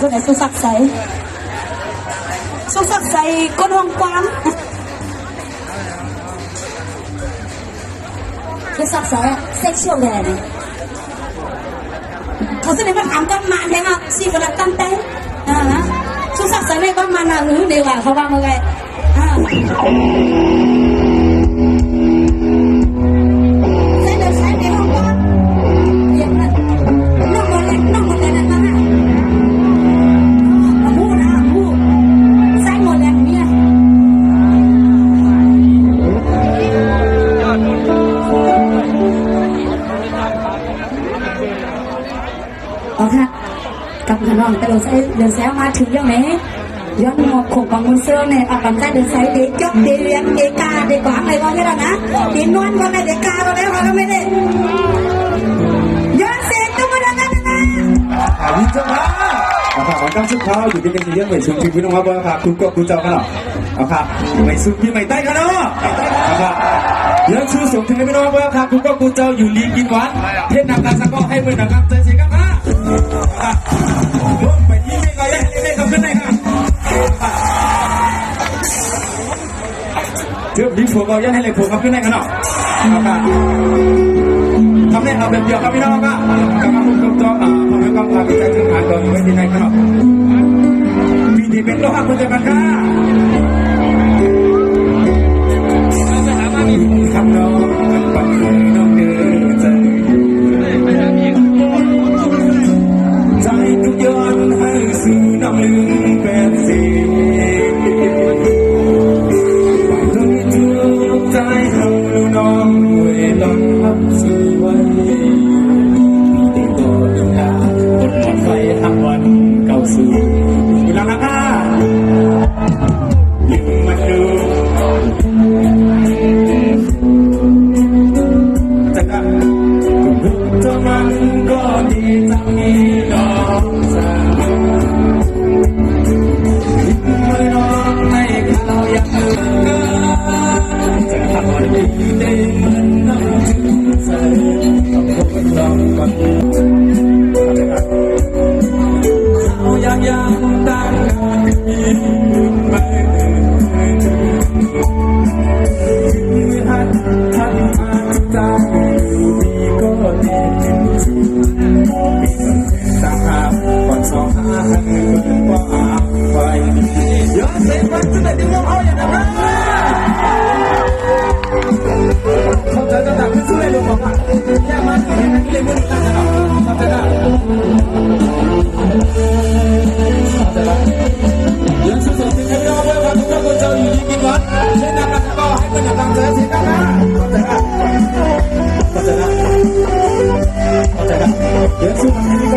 สุศักดิ์ใสสุศักดิ์ใสก้นห้องกว้างสุศักดิ์ใสเซ็กชวลแลนด์เขาจะได้ม bằng cái đường xe đường xe mà thứ cho mẹ dân một khổ bằng một xưa này ở bằng cái đường xe để chốc để luyện để ca để quán này bao nhiêu là ná để nuôn con này để ca con đấy con mấy đấy dân xe tôi mới đang ăn nè à đi chậm đó เอาค่ะวันตั้งชุดเขาอยู่ที่เป็นเรื่องเหมือนชุดที่พี่น้องว่าบ้างค่ะคุณกบคุณเจ้ากันหรอเอาค่ะไม่ซื้อพี่ไม่ใต้กันเนาะเอาค่ะยังชื่อสมถึงพี่น้องว่าค่ะคุณกบคุณเจ้าอยู่ลีกินหวานเทศนำการสักก็ให้เมื่อนำการใจเสียกันนะ เดี๋ยวมีผัวก็ยังให้เลยผัวก็ขึ้นได้กันเนาะอะทำได้เอาแบบเดียวครับพี่น้องก็กำลังคุมตัวอ่าผมก็พาไปใจถึงหาก่อนไว้ที่ไหนกันเนาะปีนี้เป็นโลหะคุณจะมาค่ะคำน้องปักเคยน้องเดินใจใจทุกย้อนให้สู่น้ำลืม Yo sé cuánto te digo hoy en la ยังสู้สุดที่ไม่ยอมเว้ยว่าทุกคนจออยู่ที่กินวันเช่นนั้นก็ให้เป็นกำลังใจสิกันนะเขาจะได้เขาจะได้เขาจะยังสู้มันไม่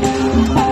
ก็